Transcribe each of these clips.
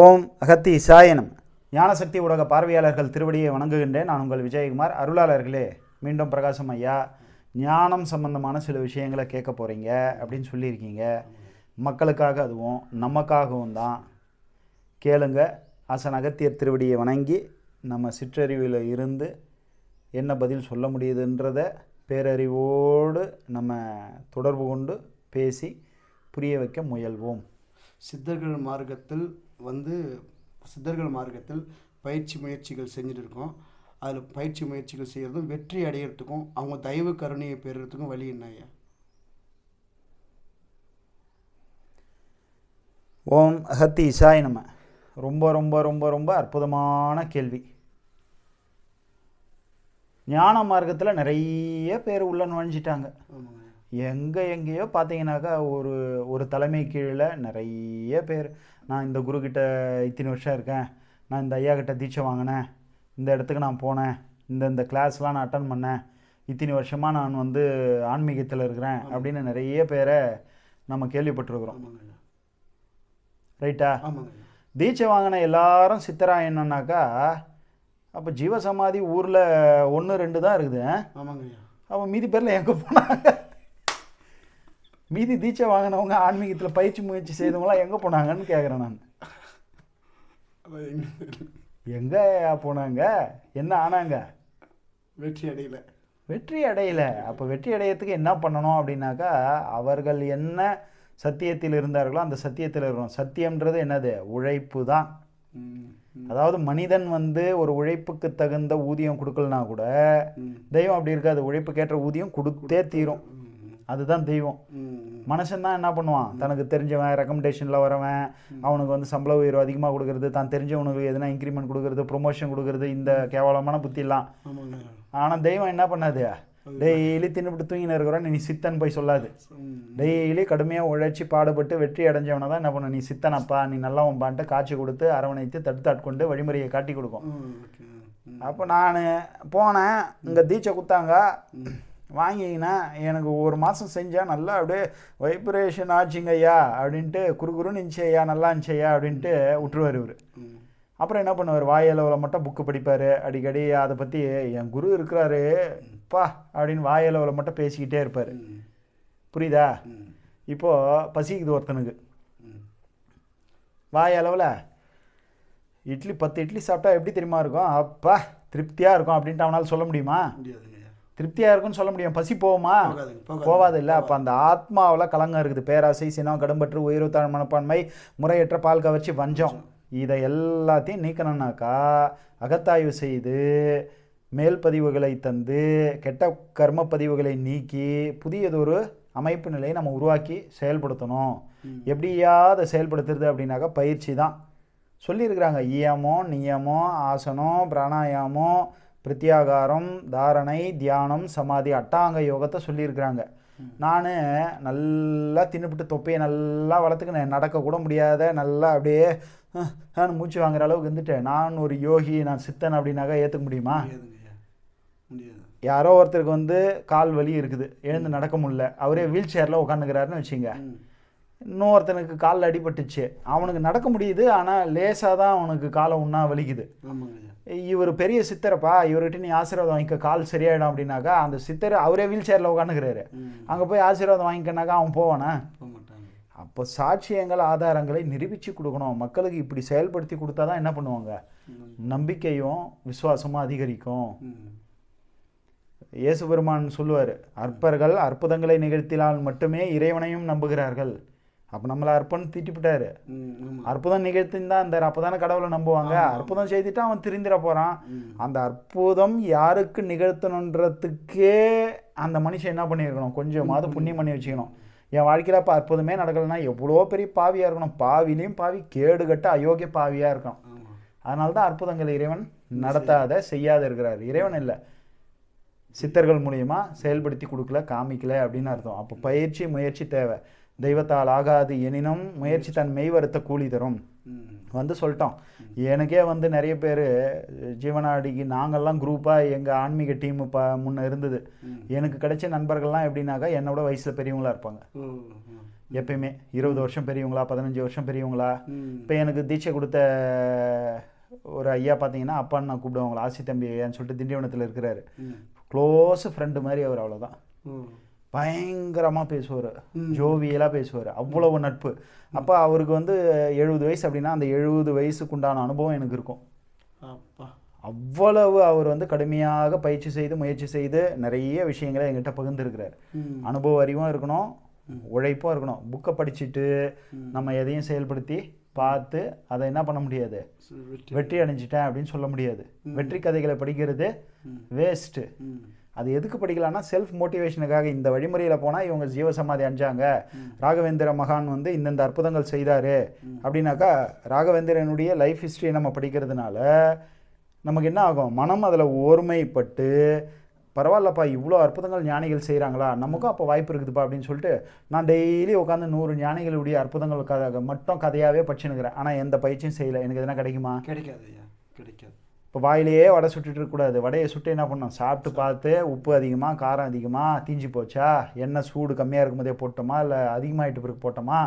ஓம் அகத்தி சாயனம் ஞானசக்தி ஊடக பார்வையாளர்கள் திருவடியை வணங்குகின்றேன். நான் உங்கள் விஜயகுமார். அருளாளர்களே மீண்டும் பிரகாசம் ஐயா. ஞானம் சம்பந்தமான சில விஷயங்களை கேட்க போகிறீங்க அப்படின்னு சொல்லியிருக்கீங்க. மக்களுக்காக அதுவும் நமக்காகவும் தான். கேளுங்க. ஆசன் அகத்தியர் திருவடியை வணங்கி நம்ம சிற்றறிவில் இருந்து என்ன பதில் சொல்ல முடியுதுன்றத பேரறிவோடு நம்ம தொடர்பு கொண்டு பேசி புரிய வைக்க முயல்வோம். சித்தர்கள் மார்க்கத்தில் வந்து சித்தர்கள் மார்க்கத்தில் பயிற்சி முயற்சிகள் செஞ்சுட்டு இருக்கோம் அதில் பயிற்சி முயற்சிகள் செய்கிறதும் வெற்றி அடையிறதுக்கும் அவங்க தயவு கருணையை பெறுறதுக்கும் வழி என்ன ஐயா? ஓம் அகத்தி இசாய் நம்ம ரொம்ப ரொம்ப ரொம்ப ரொம்ப அற்புதமான கேள்வி. ஞான மார்க்கத்தில் நிறைய பேர் உள்ள நுழைஞ்சிட்டாங்க. எங்கே எங்கேயோ பார்த்தீங்கன்னாக்கா ஒரு ஒரு தலைமை கீழே நிறைய பேர். நான் இந்த குரு கிட்ட இத்தனை வருஷம் இருக்கேன். நான் இந்த ஐயா கிட்ட தீட்சை வாங்கினேன். இந்த இடத்துக்கு நான் போனேன். இந்த இந்த கிளாஸ்லாம் நான் அட்டன் பண்ணேன். இத்தனை வருஷமாக நான் வந்து ஆன்மீகத்தில் இருக்கிறேன் அப்படின்னு நிறைய பேரை நம்ம கேள்விப்பட்டிருக்கிறோம். ரைட்டா தீட்சை வாங்கின எல்லாரும் சித்தரா என்னன்னாக்கா அப்போ ஜீவசமாதி ஊரில் ஒன்று ரெண்டு தான் இருக்குது. ஆமாங்க அப்போ மீதி பேரில் எங்கே போனாங்க? மீதி தீட்சை வாங்கினவங்க ஆன்மீகத்தில் பயிற்சி முயற்சி செய்தவங்களாம் எங்கே போனாங்கன்னு கேட்குறேன் நான். எங்க- போனாங்க? என்ன ஆனாங்க? வெற்றி அடையல. வெற்றி அடையல. அப்போ வெற்றி அடையறதுக்கு என்ன பண்ணணும் அப்படின்னாக்கா அவர்கள் என்ன சத்தியத்தில் இருந்தார்களோ அந்த சத்தியத்தில் இருக்கணும். சத்தியம்ன்றது என்னது? உழைப்பு தான். அதாவது மனிதன் வந்து ஒரு உழைப்புக்கு தகுந்த ஊதியம் கொடுக்கலனா கூட தெய்வம் அப்படி இருக்காது. உழைப்புக்கேற்ற ஊதியம் கொடுத்தே தீரும். அதுதான் தெய்வம். மனுஷன் தான் என்ன பண்ணுவான்? தனக்கு தெரிஞ்சவன் ரெக்கமெண்டேஷனில் வரவன் அவனுக்கு வந்து சம்பள உயர்வு அதிகமாக கொடுக்கறது தான் தெரிஞ்சவனுக்கு எதுனா இன்க்ரிமெண்ட் கொடுக்கறது ப்ரொமோஷன் கொடுக்கறது இந்த கேவலமான புத்திலாம் ஆனால் தெய்வம் என்ன பண்ணாது? டெய்லி தின்னுபிட்டு தூங்கின்னு இருக்கிறோம் நீ சித்தன் போய் சொல்லாது. டெய்லி கடுமையாக உழைச்சி பாடுபட்டு வெற்றி அடைஞ்சவனை தான் என்ன பண்ண? நீ சித்தனப்பா நீ நல்லவன்பான்ட்டு காட்சி கொடுத்து அரவணைத்து தடுத்து ஆட்கொண்டு வழிமுறையை காட்டி கொடுக்கும். அப்போ நான் போனேன் இங்கே தீட்சை கொடுத்தாங்க வாங்கிக்கினேன் எனக்கு ஒரு மாதம் செஞ்சேன் நல்லா அப்படியே வைப்ரேஷன் ஆச்சுங்க ஐயா அப்படின்ட்டு குறுகுறுன்னு இருந்துச்சு ஐயா நல்லா இருந்துச்சு ஐயா அப்படின்ட்டு விட்டுருவார் இவர். அப்புறம் என்ன பண்ணுவார்? வாயளவில் மட்டும் புக்கு படிப்பார். அடிக்கடி அதை பற்றி என் குரு இருக்கிறாரு பா அப்படின்னு வாயளவில் மட்டும் பேசிக்கிட்டே இருப்பார். புரியுதா? இப்போது பசிக்குது ஒருத்தனுக்கு. ம். வாய் அளவில் இட்லி பத்து இட்லி சாப்பிட்டா எப்படி தெரியுமா இருக்கும்? அப்பா திருப்தியாக இருக்கும் அப்படின்ட்டு அவனால் சொல்ல முடியுமா? முடியாதுங்க ஐயா திருப்தியாக இருக்கும்னு சொல்ல முடியும். பசி போகுமா? போகாது இல்லை அப்போ அந்த ஆத்மாவில் கலங்கம் இருக்குது. பேராசை சினம் கடும்பற்று உயர்வுத்தாழ் மனப்பான்மை முறையற்ற பால் கவர்ச்சி வஞ்சம். இதை எல்லாத்தையும் நீக்கணும்னாக்கா அகத்தாய்வு செய்து மேல் பதிவுகளை தந்து கெட்ட கர்ம பதிவுகளை நீக்கி புதியதொரு அமைப்பு நிலையை நம்ம உருவாக்கி செயல்படுத்தணும். எப்படியாவது செயல்படுத்துறது அப்படின்னாக்கா பயிற்சி தான். சொல்லியிருக்கிறாங்க. இயமம் நியமம் ஆசனம் பிராணாயாமம் பிரத்யாகாரம் தாரணை தியானம் சமாதி அட்டாங்க யோகத்தை சொல்லியிருக்கிறாங்க. நான் நல்லா தின்னுபிட்டு தொப்பையை நல்லா வளர்த்துக்கினேன். நடக்கக்கூட முடியாத நல்லா அப்படியே நான் மூச்சு வாங்குற அளவுக்கு இருந்துட்டேன். நான் ஒரு யோகி நான் சித்தன் அப்படின்னாக்கா ஏற்றுக்க முடியுமா? யாரோ ஒருத்தருக்கு வந்து கால் வலி இருக்குது. எழுந்து நடக்க முடியல. அவரே வீல் சேரில் உட்காந்துக்கிறாருன்னு வச்சுங்க. இன்னொருத்தனுக்கு காலில் அடிபட்டுச்சு. அவனுக்கு நடக்க முடியுது ஆனால் லேசாக தான் அவனுக்கு காலை உண்ணா வலிக்குது. இவர் பெரிய சித்தரப்பா இவர்கிட்ட நீ ஆசீர்வாதம் வாங்கிக்க கால் சரியாயிடும் அப்படின்னாக்கா அந்த சித்தர் அவரே வீல் சேரில் உட்காந்துக்கிறாரு அங்கே போய் ஆசீர்வாதம் வாங்கிக்கனாக்கா அவன் போவானா? அப்போ சாட்சியங்கள் ஆதாரங்களை நிரூபித்து கொடுக்கணும். மக்களுக்கு இப்படி செயல்படுத்தி கொடுத்தா தான் என்ன பண்ணுவாங்க? நம்பிக்கையும் விசுவாசமும் அதிகரிக்கும். இயேசு பெருமான் சொல்லுவார் அற்பர்கள் அற்புதங்களை நிகழ்த்தினால் மட்டுமே இறைவனையும் நம்புகிறார்கள். அப்போ நம்மளை அற்பன்னு திட்டிவிட்டாரு. அற்புதம் நிகழ்த்தின்னு தான் இருந்தார் அப்போ தானே கடவுளை நம்புவாங்க. அற்புதம் செய்துட்டு அவன் திருந்திர போகிறான் அந்த அற்புதம் யாருக்கு நிகழ்த்தணுன்றதுக்கே அந்த மனுஷன் என்ன பண்ணியிருக்கணும்? கொஞ்சமாவது புண்ணியம் பண்ணி வச்சுக்கணும். என் வாழ்க்கையில் இப்போ அற்புதமே நடக்கலைன்னா எவ்வளோ பெரிய பாவியாக இருக்கணும்? பாவிலையும் பாவி கேடு கட்ட அயோக்கிய பாவியாக இருக்கணும். அதனால தான் அற்புதங்கள் இறைவன் நடத்தாத செய்யாத இருக்கிறார். இறைவன் இல்லை. சித்தர்கள் மூலியமா செயல்படுத்தி கொடுக்கல காமிக்கல அப்படின்னு அர்த்தம். அப்போ பயிற்சி முயற்சி தேவை. தெய்வத்தால் ஆகாது எனினும் முயற்சி தன் மெய்வருத்த கூலி தரும் வந்து சொல்லிட்டோம் எனக்கே வந்து நிறைய பேர் ஜீவனாடிக்கு நாங்கள்லாம் குரூப்பாக எங்கள் ஆன்மீக டீம் இப்போ முன்ன இருந்தது. எனக்கு கிடைச்ச நண்பர்கள்லாம் எப்படின்னாக்கா என்னோட வயசில் பெரியவங்களா இருப்பாங்க. எப்பயுமே இருபது வருஷம் பெரியவங்களா பதினஞ்சு வருஷம் பெரியவங்களா. இப்போ எனக்கு தீட்சை கொடுத்த ஒரு ஐயா பார்த்தீங்கன்னா அப்பான்னு நான் கூப்பிடுவாங்களா ஆசி தம்பி ஐயான்னு சொல்லிட்டு திண்டிவனத்தில் இருக்கிறாரு. க்ளோஸ் ஃப்ரெண்டு மாதிரி அவர் அவ்வளோதான். பயங்கரமாக பேசுவார். ஜோவியலாக பேசுவார். அவ்வளவு நட்பு. அப்போ அவருக்கு வந்து எழுபது வயசு அப்படின்னா அந்த எழுபது வயசுக்கு உண்டான அனுபவம் எனக்கு இருக்கும். அவ்வளவு அவர் வந்து கடுமையாக பயிற்சி செய்து முயற்சி செய்து நிறைய விஷயங்களை எங்கிட்ட பகிர்ந்துருக்கிறார். அனுபவ அறிவும் இருக்கணும் உழைப்பும் இருக்கணும். புக்கை படிச்சுட்டு. நம்ம எதையும் செயல்படுத்தி பார்த்து அதை என்ன பண்ண முடியாது? வெற்றி. அடைஞ்சிட்டேன் அப்படின்னு சொல்ல முடியாது. வெற்றி கதைகளை படிக்கிறது. வேஸ்ட்டு. அது எதுக்கு படிக்கலாம்னா செல்ஃப் மோட்டிவேஷனுக்காக இந்த வழிமுறையில் போனால் இவங்க ஜீவசமாதி அஞ்சாங்க ராகவேந்திர மகான் வந்து இந்தந்த அற்புதங்கள் செய்தார் அப்படின்னாக்கா ராகவேந்திரனுடைய லைஃப் ஹிஸ்ட்ரியை நம்ம படிக்கிறதுனால நமக்கு என்ன ஆகும்? மனம் அதில் ஒருமைப்பட்டு பரவாயில்லப்பா இவ்வளோ அற்புதங்கள் ஞானிகள் செய்கிறாங்களா நமக்கும் அப்போ வாய்ப்பு இருக்குதுப்பா அப்படின்னு சொல்லிட்டு நான் டெய்லி உட்காந்து நூறு ஞானிகளுடைய அற்புதங்கள் கதை மட்டும் கதையாகவே படிச்சுனுக்கிறேன் ஆனால் எந்த பயிற்சியும் செய்யலை. எனக்கு எதனா கிடைக்குமா? கிடைக்காது ஐயா. கிடைக்காது. இப்போ வாயிலேயே வடை சுட்டுட்டு இருக்கக்கூடாது வடையை சுட்டு என்ன பண்ணணும்? சாப்பிட்டு பார்த்து உப்பு அதிகமாக காரம் அதிகமாக தீஞ்சு போச்சா? எண்ணெய் சூடு கம்மியாக இருக்கும்போதே போட்டோமா? இல்லை அதிகமாகிட்டு பிறகு போட்டோமா.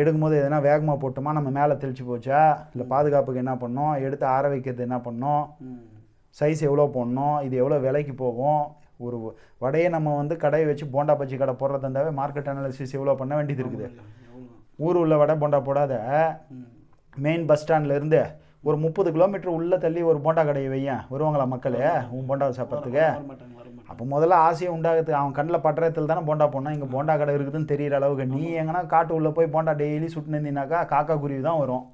எடுக்கும்போது எதனா வேகமாக போட்டோமா? நம்ம மேலே தெளிச்சு போச்சா? இல்லை பாதுகாப்புக்கு என்ன பண்ணோம் எடுத்து ஆற வைக்கிறது என்ன பண்ணோம். சைஸ் எவ்வளோ போடணும்? இது எவ்வளோ விலைக்கு போகும்? ஒரு வடையை நம்ம வந்து கடையை வச்சு போண்டா பஜ்ஜி கடை போடுறதா இருந்தாவே மார்க்கெட் அனாலிசிஸ் எவ்வளோ பண்ண வேண்டியது இருக்குது? ஊர் உள்ள வடை போண்டா போடாத. மெயின் பஸ் ஸ்டாண்ட்ல இருந்து ஒரு முப்பது கிலோமீட்டர் உள்ள தள்ளி ஒரு போண்டா கடையை வையேன். வருவாங்களா மக்கள்? உன் போண்டா சாப்பிட்றதுக்கு. அப்போ முதல்ல ஆசையை உண்டாகுது. அவன் கண்ணில் பட்டுறதுல தானே போண்டா போடணும். இங்கே போண்டா கடை இருக்குதுன்னு தெரியிற அளவுக்கு. நீ எங்கன்னா காட்டு உள்ள போய் போண்டா டெய்லி சுட்டு நிந்தினாக்கா காக்கா குருவி தான் வரும்.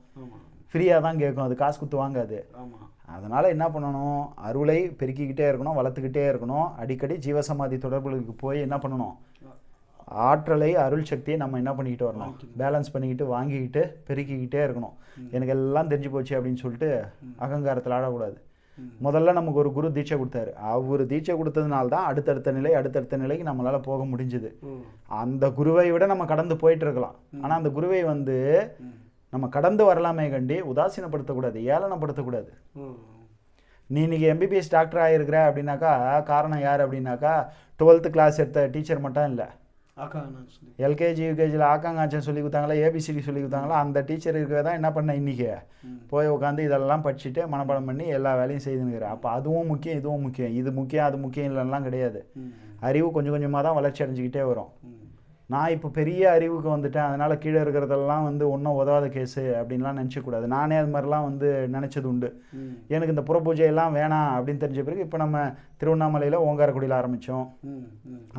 ஃப்ரீயாக தான் கேட்கும். அது காசு கொடுத்து வாங்காது. அதனால் என்ன பண்ணணும்? அருளை பெருக்கிக்கிட்டே இருக்கணும் வளர்த்துக்கிட்டே இருக்கணும். அடிக்கடி ஜீவசமாதி தொடர்புகளுக்கு போய் என்ன பண்ணணும்? ஆற்றலை அருள் சக்தியை நம்ம என்ன பண்ணிக்கிட்டு வரணும்? பேலன்ஸ் பண்ணிக்கிட்டு வாங்கிக்கிட்டு பெருக்கிக்கிட்டே இருக்கணும். எனக்கு எல்லாம் தெரிஞ்சு போச்சு அப்படின்னு சொல்லிட்டு அகங்காரத்தில் ஆடக்கூடாது. முதல்ல நமக்கு ஒரு குரு தீட்சை கொடுத்தாரு. அவர் தீட்சை கொடுத்ததுனால தான் அடுத்தடுத்த நிலை அடுத்தடுத்த நிலைக்கு நம்மளால் போக முடிஞ்சுது. அந்த குருவை விட நம்ம கடந்து போயிட்டு இருக்கலாம். ஆனால் அந்த குருவை வந்து. நம்ம கடந்து வரலாமே கண்டி உதாசீனப்படுத்தக்கூடாது ஏளனப்படுத்தக்கூடாது. நீ இன்னைக்கு எம்பிபிஎஸ் டாக்டர் ஆகிருக்கிற அப்படின்னாக்கா காரணம் யார் அப்படின்னாக்கா டுவெல்த்து கிளாஸ் எடுத்த டீச்சர் மட்டும் இல்லை. எல்கேஜி யூகேஜியில் ஆக்காங்காச்சன் சொல்லி கொடுத்தாங்களா ஏபிசிடி சொல்லி கொடுத்தாங்களா அந்த டீச்சர் இருக்க தான் என்ன பண்ண இன்னைக்கு ம். போய் உட்காந்து இதெல்லாம் படிச்சுட்டு மனப்பாடம் பண்ணி எல்லா வேலையும் செய்துனுக்கிறேன் அப்போ அதுவும் முக்கியம் இதுவும் முக்கியம் இது முக்கியம் அது முக்கியம் இல்லைலாம் கிடையாது. அறிவு கொஞ்சம் கொஞ்சமாக தான் வளர்ச்சி அடைஞ்சிக்கிட்டே வரும். நான் இப்போ பெரிய அறிவுக்கு வந்துட்டேன் அதனால் கீழே இருக்கிறதெல்லாம் வந்து ஒன்றும் உதவாத கேஸு அப்படின்லாம் நினச்சக்கூடாது நானே அது மாதிரிலாம் வந்து நினச்சது உண்டு. எனக்கு இந்த புற பூஜையெல்லாம் வேணாம் அப்படின்னு தெரிஞ்ச பிறகு இப்போ நம்ம திருவண்ணாமலையில் ஓங்காரக்குடியில் ஆரம்பித்தோம்.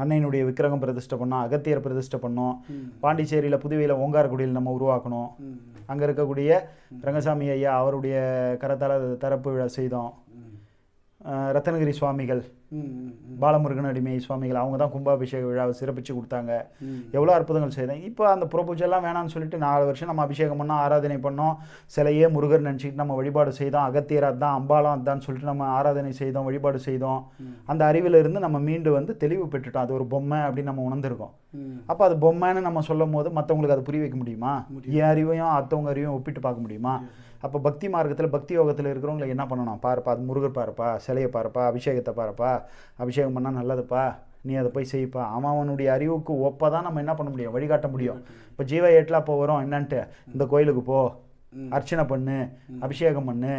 அன்னையினுடைய விக்கிரகம் பிரதிஷ்டை பண்ணோம் அகத்தியர் பிரதிஷ்டை பண்ணோம். பாண்டிச்சேரியில் புதுவையில் ஓங்காரக்குடியில் நம்ம உருவாக்கணும். அங்கே இருக்கக்கூடிய ரங்கசாமி ஐயா அவருடைய கரத்தால் அது திறப்பு விழா செய்தோம் ரத்னகிரி சுவாமிகள். பாலமுருகன் அடிமை சுவாமிகள் அவங்க தான் கும்பாபிஷேக விழாவை சிறப்பிச்சு கொடுத்தாங்க. எவ்வளோ அற்புதங்கள் செய்தேன் இப்போ அந்த புறப்பூஜைலாம் வேணாம்னு சொல்லிட்டு நாலு வருஷம் நம்ம அபிஷேகம் பண்ணோம் ஆராதனை பண்ணோம். சிலையே முருகர் நினச்சிக்கிட்டு நம்ம வழிபாடு செய்தோம். அகத்தியர் அதான் அம்பாலம் அதான் சொல்லிட்டு நம்ம ஆராதனை செய்தோம் வழிபாடு செய்தோம். அந்த அறிவில இருந்து நம்ம மீண்டு வந்து தெளிவு பெற்றுட்டோம். அது ஒரு பொம்மை அப்படின்னு நம்ம உணர்ந்திருக்கோம். அப்போ அது பொம்மைன்னு நம்ம சொல்லும் போது மற்றவங்களுக்கு அதை புரிய வைக்க முடியுமா? என் அறிவையும் அத்தவங்க அறிவையும் ஒப்பிட்டு பார்க்க முடியுமா? அப்போ பக்தி மார்க்கத்தில் பக்தி யோகத்தில் இருக்கிறவங்களை என்ன பண்ணணும்? பாருப்பா அது முருகர் பாருப்பா சிலையை பாருப்பா அபிஷேகத்தை பாருப்பா அபிஷேகம் பண்ணால் நல்லதுப்பா நீ அதை போய் செய்ப்பா. அவன் அவனுடைய அறிவுக்கு ஒப்ப தான் நம்ம என்ன பண்ண முடியும்? வழிகாட்ட முடியும். இப்போ ஜீவ ஏட்டில் அப்போ வரும் என்னன்ட்டு? இந்த கோயிலுக்கு போ. அர்ச்சனை பண்ணு அபிஷேகம் பண்ணு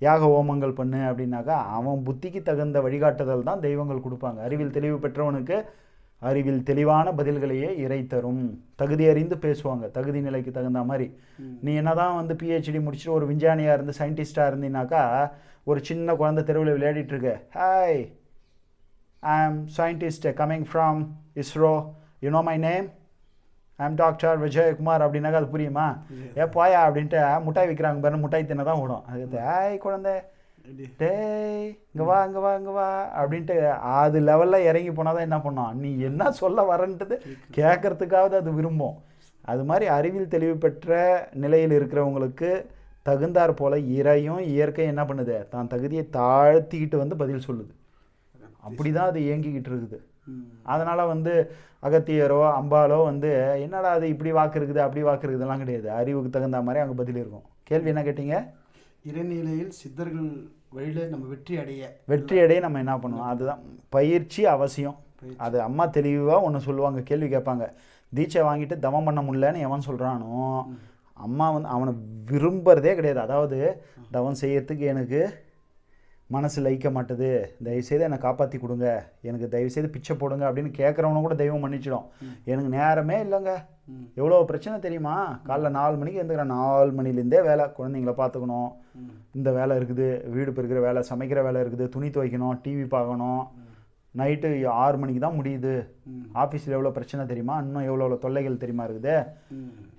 யாக ஹோமங்கள் பண்ணு அப்படின்னாக்கா அவன் புத்திக்கு தகுந்த வழிகாட்டுதல் தான் தெய்வங்கள் கொடுப்பாங்க. அறிவில் தெளிவு பெற்றவனுக்கு அறிவில் தெளிவான பதில்களையே இறை தரும் தகுதி அறிந்து பேசுவாங்க. தகுதி நிலைக்கு தகுந்த மாதிரி. நீ என்னதான் வந்து பிஹெச்டி முடிச்சுட்டு ஒரு விஞ்ஞானியாக இருந்து சயின்டிஸ்டாக இருந்தீனாக்கா ஒரு சின்ன குழந்தை தெருவில் விளையாடிட்டு இருக்க. Hi I am scientist coming from ISRO you know my name I am doctor Vijayakumar அப்படின்னாக்கா அது புரியுமா? ஏ போயா? அப்படின்ட்டு முட்டாய் விற்கிறாங்க பாருங்க முட்டாய் தின்ன தான் விடும் அது ஹாய் குழந்தை. டேய் இங்கே வா இங்கே வா இங்கே வா அப்படின்ட்டு அது லெவலில் இறங்கி போனால் தான் என்ன பண்ணோம்? நீ என்ன சொல்ல வரன்றது கேட்கறதுக்காவது அது விரும்பும். அது மாதிரி அறிவில் தெளிவு பெற்ற நிலையில் இருக்கிறவங்களுக்கு தகுந்தாற் போல இறையும் இயற்கை என்ன பண்ணுது? தான் தகுதியை தாழ்த்திக்கிட்டு வந்து பதில் சொல்லுது. அப்படி தான் அது இயங்கிக்கிட்டு இருக்குது. அதனால் வந்து அகத்தியரோ அம்பாலோ வந்து என்னடா அது இப்படி வாக்கு இருக்குது அப்படி வாக்கு இருக்குதுலாம் கிடையாது. அறிவுக்கு தகுந்த மாதிரி அங்கே பதில் இருக்கும். கேள்வி என்ன கேட்டீங்க? இறைநிலையில் சித்தர்கள் வழியில நம்ம வெற்றி அடைய வெற்றி அடைய நம்ம என்ன பண்ணுவோம் அதுதான். பயிற்சி அவசியம். அது அம்மா தெளிவாக ஒன்று சொல்லுவாங்க கேள்வி கேட்பாங்க. தீட்சை வாங்கிட்டு தவம் பண்ண முடியலன்னு எவன் சொல்கிறானோ அம்மா வந்து அவனை விரும்புறதே கிடையாது. அதாவது தவம் செய்யறதுக்கு எனக்கு மனசு லயிக்க மாட்டுது. தயவுசெய்து என்னை காப்பாற்றி கொடுங்க. எனக்கு தயவுசெய்து பிச்சை போடுங்க அப்படின்னு கேட்குறவன கூட தெய்வம் மன்னிச்சிடும். எனக்கு நேரமே இல்லைங்க. எவ்வளோ பிரச்சனை தெரியுமா? காலைல நாலு மணிக்கு எழுந்துக்கிறேன். நாலு மணிலேருந்தே வேலை. குழந்தைங்கள பார்த்துக்கணும். இந்த வேலை இருக்குது. வீடு பெருக்கிற வேலை சமைக்கிற வேலை இருக்குது. துணி துவைக்கணும் டிவி பார்க்கணும். நைட்டு ஆறு மணிக்கு தான் முடியுது. ஆஃபீஸில் எவ்வளோ பிரச்சனை தெரியுமா? இன்னும் எவ்வளோ எவ்வளோ தொல்லைகள் தெரியுமா இருக்குது.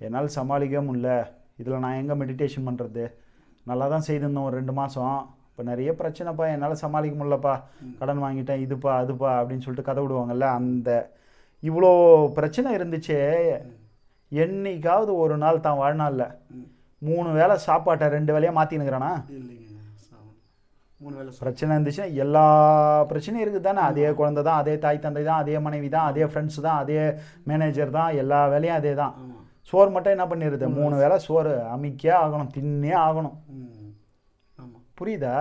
என்னால் சமாளிக்கவே முடியல. இதில் நான் எங்கே மெடிடேஷன் பண்ணுறது? நல்லா தான் செய்திருந்தோம் ஒரு ரெண்டு மாதம். இப்போ நிறைய பிரச்சனைப்பா என்னால் சமாளிக்க முடியலப்பா. கடன் வாங்கிட்டேன் இதுப்பா அதுப்பா அப்படின்னு சொல்லிட்டு கதை விடுவாங்கல்ல அந்த இவ்வளோ பிரச்சனை இருந்துச்சே. என்னைக்காவது ஒரு நாள் தான் வாழ்நாளில். மூணு வேளை சாப்பாட்டை ரெண்டு வேலையாக மாற்றினுக்கிறானா. மூணு வேலை பிரச்சனை இருந்துச்சுன்னா எல்லா பிரச்சனையும் இருக்குது தானே அதே குழந்தை தான் அதே தாய் தந்தை தான் அதே மனைவி தான் அதே ஃப்ரெண்ட்ஸ் தான் அதே மேனேஜர் தான் எல்லா வேலையும் அதே தான். சோறு மட்டும் என்ன பண்ணிடுது மூணு வேளை சோறு அமைக்கே ஆகணும் தின்னே ஆகணும். புரியுதா.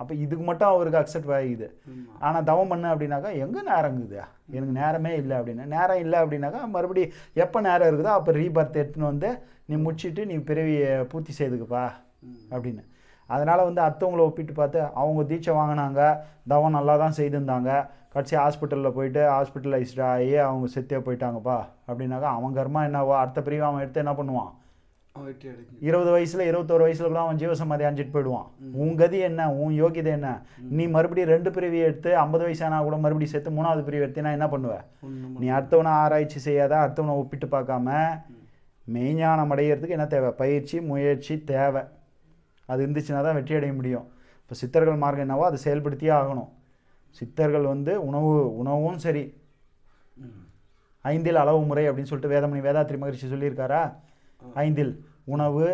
அப்போ இதுக்கு மட்டும் அவருக்கு அக்செப்ட் ஆமாம் ஆனால் தவம் பண்ணு அப்படின்னாக்கா எங்கே நேரம் இருக்குது? எனக்கு நேரமே இல்லை அப்படின்னு. நேரம் இல்லை அப்படின்னாக்கா மறுபடி எப்போ நேரம் இருக்குதோ அப்போ ரீபர்த் எடுத்துன்னு வந்து நீ முடிச்சிட்டு நீ பிறவியை பூர்த்தி செய்துக்குப்பா. அப்படின்னு. அதனால் வந்து அடுத்தவங்கள ஒப்பிட்டு பார்த்து அவங்க தீட்சை வாங்கினாங்க தவம் நல்லா தான் செய்திருந்தாங்க. கடைசி ஹாஸ்பிட்டலில் போயிட்டு ஹாஸ்பிட்டலைஸ்ட் ஆகி அவங்க செத்தே போயிட்டாங்கப்பா. அப்படின்னாக்கா அவன் கர்மா என்னவோ அடுத்த பிரிவு அவன் எடுத்து என்ன பண்ணுவான்? இருபது வயசுல இருபத்தோரு வயசுல கூட அவன் ஜீவசமாதி அஞ்சிட்டு போயிடுவான். உன் கதி என்ன? உன் யோகிதை என்ன? நீ மறுபடியும் ரெண்டு பிரிவி எடுத்து ஐம்பது வயசானா கூட மறுபடியும் சேர்த்து மூணாவது பிரிவு எடுத்தீங்கன்னா என்ன பண்ணுவ? நீ அடுத்தவனை ஆராய்ச்சி செய்யாத அடுத்தவனை ஒப்பிட்டு பார்க்காம மெய்ஞானம் அடையிறதுக்கு என்ன தேவை? பயிற்சி முயற்சி தேவை. அது இருந்துச்சுன்னா தான் வெற்றி அடைய முடியும். இப்போ சித்தர்கள் மார்க்கம் என்னவோ அதை செயல்படுத்தியே ஆகணும். சித்தர்கள் வந்து உணவு உணவும் சரி. ஐந்தில் அளவு முறை அப்படின்னு சொல்லிட்டு வேதமணி வேதாத்திரி மகரிஷி சொல்லியிருக்காரா? ஐந்தில் உணவு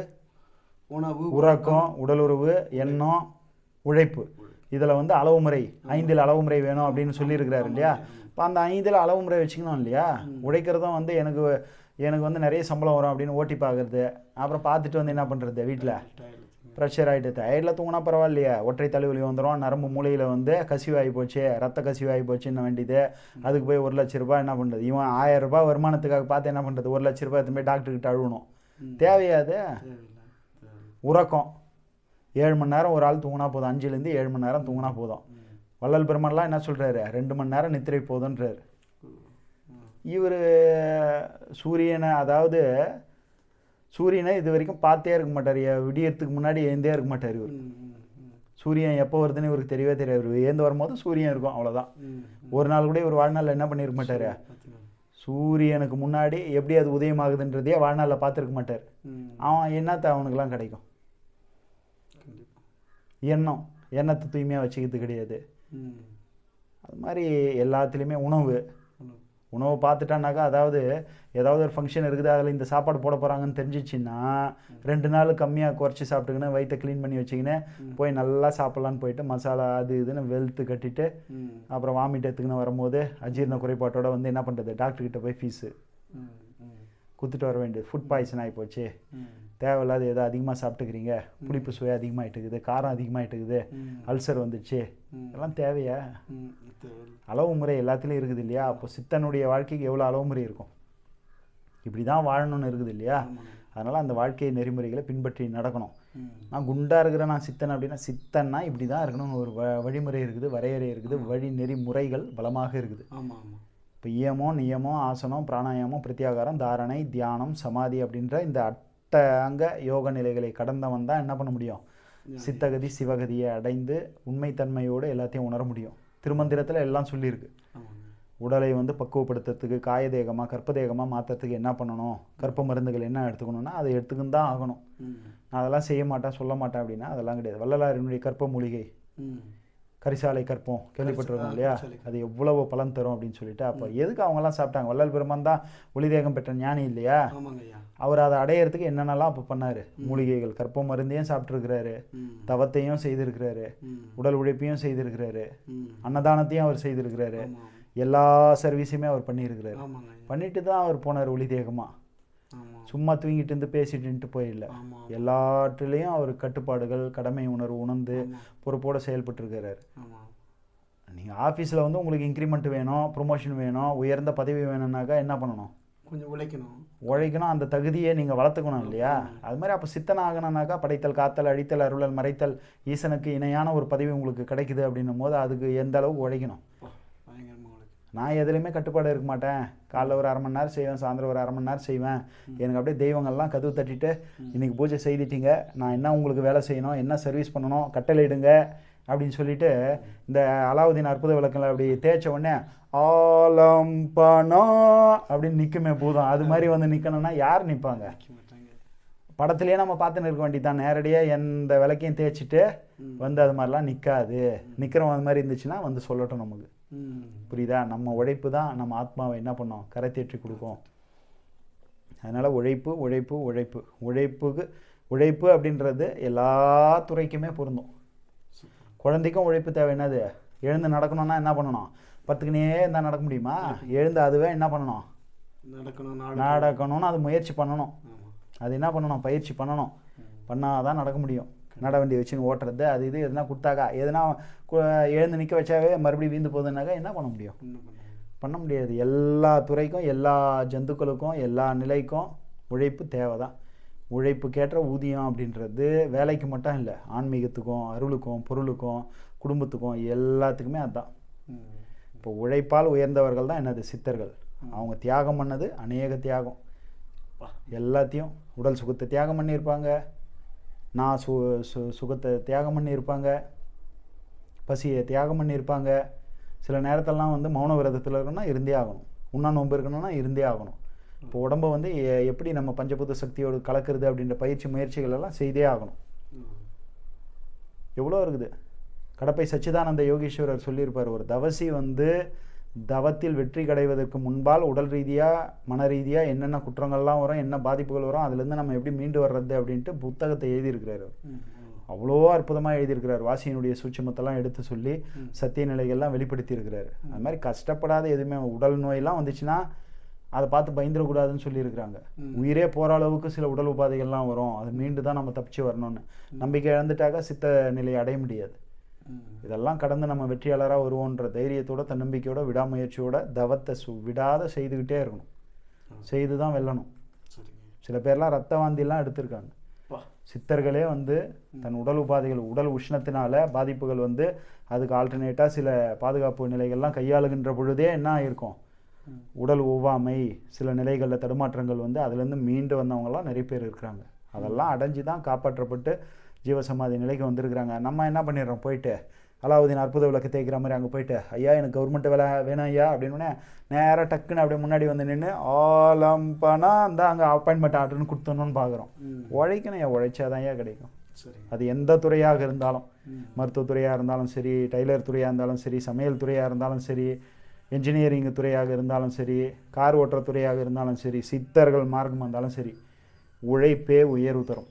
உணவு உறக்கம் உடலுறவு எண்ணம் உழைப்பு. இதில் வந்து அளவு முறை ஐந்தில் அளவு முறை வேணும் அப்படின்னு சொல்லியிருக்கிறாரு இல்லையா? இப்போ அந்த ஐந்தில் அளவு முறை வச்சுக்கணும் இல்லையா? உழைக்கிறதும் வந்து எனக்கு எனக்கு வந்து நிறைய சம்பளம் வரும் அப்படின்னு ஓட்டி பார்க்கறது. அப்புறம் பார்த்துட்டு வந்து என்ன பண்ணுறது வீட்டில் ப்ரெஷர் ஆகிட்டு டயர்டில் தூங்கினா பரவாயில்லையே. ஒற்றை தலைவலி வந்துடும் நரம்பு மூளையில் வந்து கசிவாகி போச்சு. ரத்த கசிவாகி போச்சுன்னு வேண்டியது. அதுக்கு போய் ஒரு லட்ச ரூபாய் என்ன பண்ணுறது இவன் ஆயிரம் ரூபாய் வருமானத்துக்காக பார்த்து என்ன பண்ணுறது ஒரு லட்ச ரூபாய் எடுத்து போய் டாக்டர்கிட்ட அழுவணும். தேவையாது உறக்கம். ஏழு மணி நேரம் ஒரு ஆள் தூங்கினா போதும். அஞ்சுலேருந்து ஏழு மணி நேரம் தூங்கினா போதும். வள்ளல் பெருமான்லாம் என்ன சொல்கிறாரு ரெண்டு மணி நேரம் நித்திரை போதுன்றாரு. இவர் சூரியனை அதாவது சூரியனை இது வரைக்கும் பார்த்தே இருக்க மாட்டார். விடியறதுக்கு முன்னாடி ஏந்தே இருக்க மாட்டார் இவர். சூரியன் எப்போ வருதுன்னு இவருக்கு தெரியவே தெரியாது. இவர் ஏந்து வரும்போது சூரியன் இருக்கும். அவ்வளோதான். ஒரு நாள் கூட இவர் வாழ்நாளில் என்ன பண்ணியிருக்க மாட்டார். சூரியனுக்கு முன்னாடி எப்படி அது உதயமாகுதுன்றதையே வாழ்நாளில் பார்த்துருக்க மாட்டார். அவன் என்னத்தை அவனுக்கெல்லாம் கிடைக்கும்? எண்ணம். எண்ணத்தை தூய்மையாக வச்சுக்கிறது கிடையாது. அது மாதிரி எல்லாத்துலேயுமே உணவு. உணவு. பார்த்துட்டானாக்கா அதாவது ஏதாவது ஒரு ஃபங்க்ஷன் இருக்குது அதில் இந்த சாப்பாடு போட போகிறாங்கன்னு தெரிஞ்சிச்சின்னா ரெண்டு நாள் கம்மியாக குறைச்சி சாப்பிட்டுக்கின்னு வயிற்றை க்ளீன் பண்ணி வச்சுக்கின்னு போய் நல்லா சாப்பிட்லான்னு போயிட்டு மசாலா அது இதுன்னு வெளுத்து கட்டிட்டு. அப்புறம் வாமிட் எடுத்துக்கின்னு வரும்போது அஜீரண குறைபாட்டோட வந்து என்ன பண்ணுறது டாக்டர்கிட்ட போய் ஃபீஸு. கொடுத்துட்டு வர வேண்டியது ஃபுட் பாய்சன் ஆகி போச்சு. தேவையில்லாத ஏதோ அதிகமாக சாப்பிட்டுக்கிறீங்க புளிப்பு சுவை அதிகமாகிட்டு இருக்குது காரம் அதிகமாகிட்டு இருக்குது ம். அல்சர் வந்துச்சு. இதெல்லாம் தேவையா. அளவு முறை எல்லாத்துலேயும் இருக்குது இல்லையா? அப்போ சித்தனுடைய வாழ்க்கைக்கு எவ்வளோ அளவு முறை இருக்கும்? இப்படி தான் வாழணும்னு இருக்குது இல்லையா. அதனால் அந்த வாழ்க்கை நெறிமுறைகளை பின்பற்றி நடக்கணும். நான் குண்டாக இருக்கிறேன் நான் சித்தன் அப்படின்னா சித்தன்னா இப்படி தான் இருக்கணும்னு ஒரு வ வழிமுறை இருக்குது வரையறை இருக்குது வழி நெறிமுறைகள் பலமாக இருக்குது. இப்போ இயமம் நியமம் ஆசனம் பிராணாயாமம் பிரத்யாகாரம் தாரணை தியானம் சமாதி அப்படின்ற இந்த அட்டங்க யோக நிலைகளை கடந்தவன் தான் என்ன பண்ண முடியும்? சித்தகதி சிவகதியை அடைந்து உண்மைத்தன்மையோடு எல்லாத்தையும் உணர முடியும். திருமந்திரத்தில் எல்லாம் சொல்லியிருக்கு. உடலை வந்து பக்குவப்படுத்துறதுக்கு காயதேகமாக கற்பதேகமாக மாற்றுறதுக்கு என்ன பண்ணணும்? கற்ப மருந்துகள் என்ன எடுத்துக்கணும்னா அதை எடுத்துக்கின்னு தான் ஆகணும். நான் அதெல்லாம் செய்ய மாட்டேன் சொல்ல மாட்டேன் அப்படின்னா அதெல்லாம் கிடையாது. வள்ளலாரினுடைய கற்ப மூலிகை. கரிசாலை கற்போம் கேள்விப்பட்டிருக்கோம் இல்லையா. அது எவ்வளவு பலன் தரும் அப்படின்னு சொல்லிட்டு அப்போ எதுக்கு அவங்கெல்லாம் சாப்பிட்டாங்க? வள்ளல் பெருமான் தான் ஒளிதேகம் பெற்ற ஞானி இல்லையா? அவர் அதை அடையிறதுக்கு என்னென்னலாம் அப்போ பண்ணாரு? மூலிகைகள் கற்ப மருந்தையும் சாப்பிட்ருக்கிறாரு. தவத்தையும் செய்திருக்கிறாரு. உடல் உழைப்பையும் செய்திருக்கிறாரு. அன்னதானத்தையும் அவர் செய்திருக்கிறாரு. எல்லா சர்வீஸுமே அவர் பண்ணியிருக்கிறாரு. பண்ணிட்டு தான் அவர் போனார் ஒளிதேகமா. ஆமா சும்மா தூங்கிட்டு இருந்து பேசிட்டு போயிடல எல்லாத்துலேயும் அவர் கட்டுப்பாடுகள் கடமை உணர்வு உணர்ந்து பொறுப்போடு செயல்பட்டுருக்கிறாரு ஆமா. நீங்கள் ஆஃபீஸில் வந்து உங்களுக்கு இன்க்ரிமெண்ட் வேணும் ப்ரொமோஷன் வேணும் உயர்ந்த பதவி வேணும்னாக்கா என்ன பண்ணணும்? கொஞ்சம் உழைக்கணும். உழைக்கணும் அந்த தகுதியை நீங்கள் வளர்த்துக்கணும் இல்லையா? அது மாதிரி அப்போ சித்தன் ஆகணும்னாக்கா படைத்தல் காத்தல் அழித்தல் அருளல் மறைத்தல் ஈசனுக்கு இணையான ஒரு பதவி உங்களுக்கு கிடைக்குது அப்படின்னும் போது அதுக்கு எந்த அளவுக்கு உழைக்கணும்? நான் எதுலையுமே கட்டுப்பாடு இருக்க மாட்டேன். காலைல ஒரு அரை மணி நேரம் செய்வேன் சாயந்தரம் ஒரு அரை மணி நேரம் செய்வேன். எனக்கு அப்படியே தெய்வங்கள்லாம் கதவு தட்டிட்டு இன்னைக்கு பூஜை செய்துட்டீங்க. நான் என்ன உங்களுக்கு வேலை செய்யணும்? என்ன சர்வீஸ் பண்ணணும்? கட்டளை இடுங்க. அப்படின்னு சொல்லிட்டு இந்த அலாவுதீன் அற்புத விளக்கில் அப்படி தேய்ச்ச உடனே ஆலம்பனா அப்படின்னு நிற்குமே பூதம். அது மாதிரி வந்து நிற்கணும்னா யார் நிற்பாங்க படத்துலேயே நம்ம பார்த்து நிற்க வேண்டியதுதான். நேரடியாக எந்த விளக்கையும் தேய்ச்சிட்டு வந்து அது மாதிரிலாம் நிற்காது நிற்கிறவன் அது மாதிரி இருந்துச்சுன்னா வந்து சொல்லட்டும் நமக்கு. புரியுதா? நம்ம உழைப்பு தான் நம்ம ஆத்மாவை என்ன பண்ணோம்? கரை தேற்றி கொடுக்கும். அதனால் உழைப்பு உழைப்பு உழைப்பு. உழைப்புக்கு உழைப்பு அப்படின்றது எல்லா துறைக்குமே பொருந்தும். குழந்தைக்கும் உழைப்பு தேவை. என்னது? எழுந்து நடக்கணும்னா என்ன பண்ணணும்? பத்துக்குனே இருந்தால் நடக்க முடியுமா? எழுந்து அதுவே என்ன பண்ணணும்? நடக்கணும் நாடு நடக்கணும்னு அது முயற்சி பண்ணணும். அது என்ன பண்ணணும்? பயிற்சி பண்ணணும். பண்ணால் தான் நடக்க முடியும். நட வண்டி வச்சுன்னு ஓட்டுறது அது இது எதுனா கொடுத்தாக்கா எதுனா எழுந்து நிற்க வச்சாவே மறுபடியும் வீந்து போகுதுனாக்கா என்ன பண்ண முடியும்? பண்ண முடியாது. எல்லா துறைக்கும் எல்லா ஜந்துக்களுக்கும் எல்லா நிலைக்கும் உழைப்பு தேவை தான் உழைப்புக்கேற்ற ஊதியம் அப்படின்றது வேலைக்கு மட்டும் இல்லை ஆன்மீகத்துக்கும் அருளுக்கும் பொருளுக்கும் குடும்பத்துக்கும் எல்லாத்துக்குமே அதுதான் இப்போ உழைப்பால் உயர்ந்தவர்கள் தான் என்னது? சித்தர்கள். அவங்க தியாகம் பண்ணது அநேக தியாகம். எல்லாத்தையும் உடல் சுகத்தை தியாகம் பண்ணியிருப்பாங்க. நான் சு சு சுகத்தை தியாகம் பண்ணியிருப்பாங்க. பசியை தியாகம் பண்ணியிருப்பாங்க. சில நேரத்தெல்லாம் வந்து மௌன விரதத்தில் இருக்கணும்னா இருந்தே ஆகணும். உண்ணா நோன்பு இருக்கணும்னா இருந்தே ஆகணும். இப்போ உடம்பை வந்து எ- எப்படி நம்ம பஞ்சபூத சக்தியோடு கலக்கிறது அப்படின்ற பயிற்சி முயற்சிகள் எல்லாம் செய்தே ஆகணும். எவ்வளோ இருக்குது? கடப்பை சச்சிதானந்த யோகீஸ்வரர் சொல்லியிருப்பார் ஒரு தவசி வந்து தவத்தில் வெற்றி கிடைவதற்கு முன்பால் உடல் ரீதியாக மன ரீதியாக என்னென்ன குற்றங்கள்லாம் வரும் என்ன பாதிப்புகள் வரும் அதுலேருந்து நம்ம எப்படி மீண்டு வர்றது அப்படின்ட்டு புத்தகத்தை எழுதியிருக்கிறாரு அவ்வளோ அற்புதமாக எழுதியிருக்கிறார். வாசியினுடைய சூட்சமத்தெல்லாம் எடுத்து சொல்லி சத்திய நிலைகள்லாம் வெளிப்படுத்தி இருக்கிறாரு அது மாதிரி கஷ்டப்படாத எதுவுமே உடல் நோயெல்லாம் வந்துச்சுன்னா அதை பார்த்து பயந்துடக்கூடாதுன்னு சொல்லியிருக்கிறாங்க. உயிரே போகிற அளவுக்கு சில உடல் உபாதைகள்லாம் வரும். அது மீண்டு தான் நம்ம தப்பிச்சு வரணும்னு. நம்பிக்கை இழந்துட்டாக்கா சித்த நிலையை அடைய முடியாது. இதெல்லாம் கடந்து நம்ம வெற்றியாளராக வருவோன்ற தைரியத்தோட தன்னம்பிக்கையோட விடாமுயற்சியோட தவத்தை சு விடாத செய்துக்கிட்டே இருக்கணும். செய்து தான் வெல்லணும். சில பேர்லாம் ரத்த வாந்திலாம் எடுத்திருக்காங்க. சித்தர்களே வந்து தன் உடல் உபாதைகள் உடல் உஷ்ணத்தினால பாதிப்புகள் வந்து அதுக்கு ஆல்டர்னேட்டாக சில பாதுகாப்பு நிலைகள்லாம் கையாளுகின்ற பொழுதே என்ன ஆயிருக்கும்? ம். உடல் ஒவ்வாமை சில நிலைகளில் தடுமாற்றங்கள் வந்து அதுலேருந்து மீண்டு வந்தவங்கலாம் நிறைய பேர் இருக்கிறாங்க. அதெல்லாம் அடைஞ்சு தான் காப்பாற்றப்பட்டு ஜீவசமாதி நிலைக்கு வந்திருக்கிறாங்க. நம்ம என்ன பண்ணிடுறோம்? போயிட்டு அலாவுதீன் அற்புத விளக்கு தேய்க்கிற மாதிரி அங்கே போயிட்டு ஐயா எனக்கு கவர்மெண்ட் வேலை வேணும் ஐயா அப்படின்னு நேராக டக்குன்னு அப்படியே முன்னாடி வந்து நின்று ஆலம்பனா அந்த அங்கே அப்பாயின்மெண்ட் ஆர்டர்னு கொடுத்தணும்னு பார்க்குறோம் உழைக்கணும் ஏன் உழைச்சாதான் ஏன் கிடைக்கும். அது எந்த துறையாக இருந்தாலும் மருத்துவத்துறையாக இருந்தாலும் சரி டைலர் துறையாக இருந்தாலும் சரி சமையல் துறையாக இருந்தாலும் சரி என்ஜினியரிங் துறையாக இருந்தாலும் சரி கார் ஓட்டுற துறையாக இருந்தாலும் சரி சித்தர்கள் மார்க்கம் இருந்தாலும் சரி உழைப்பே உயர்வு தரும்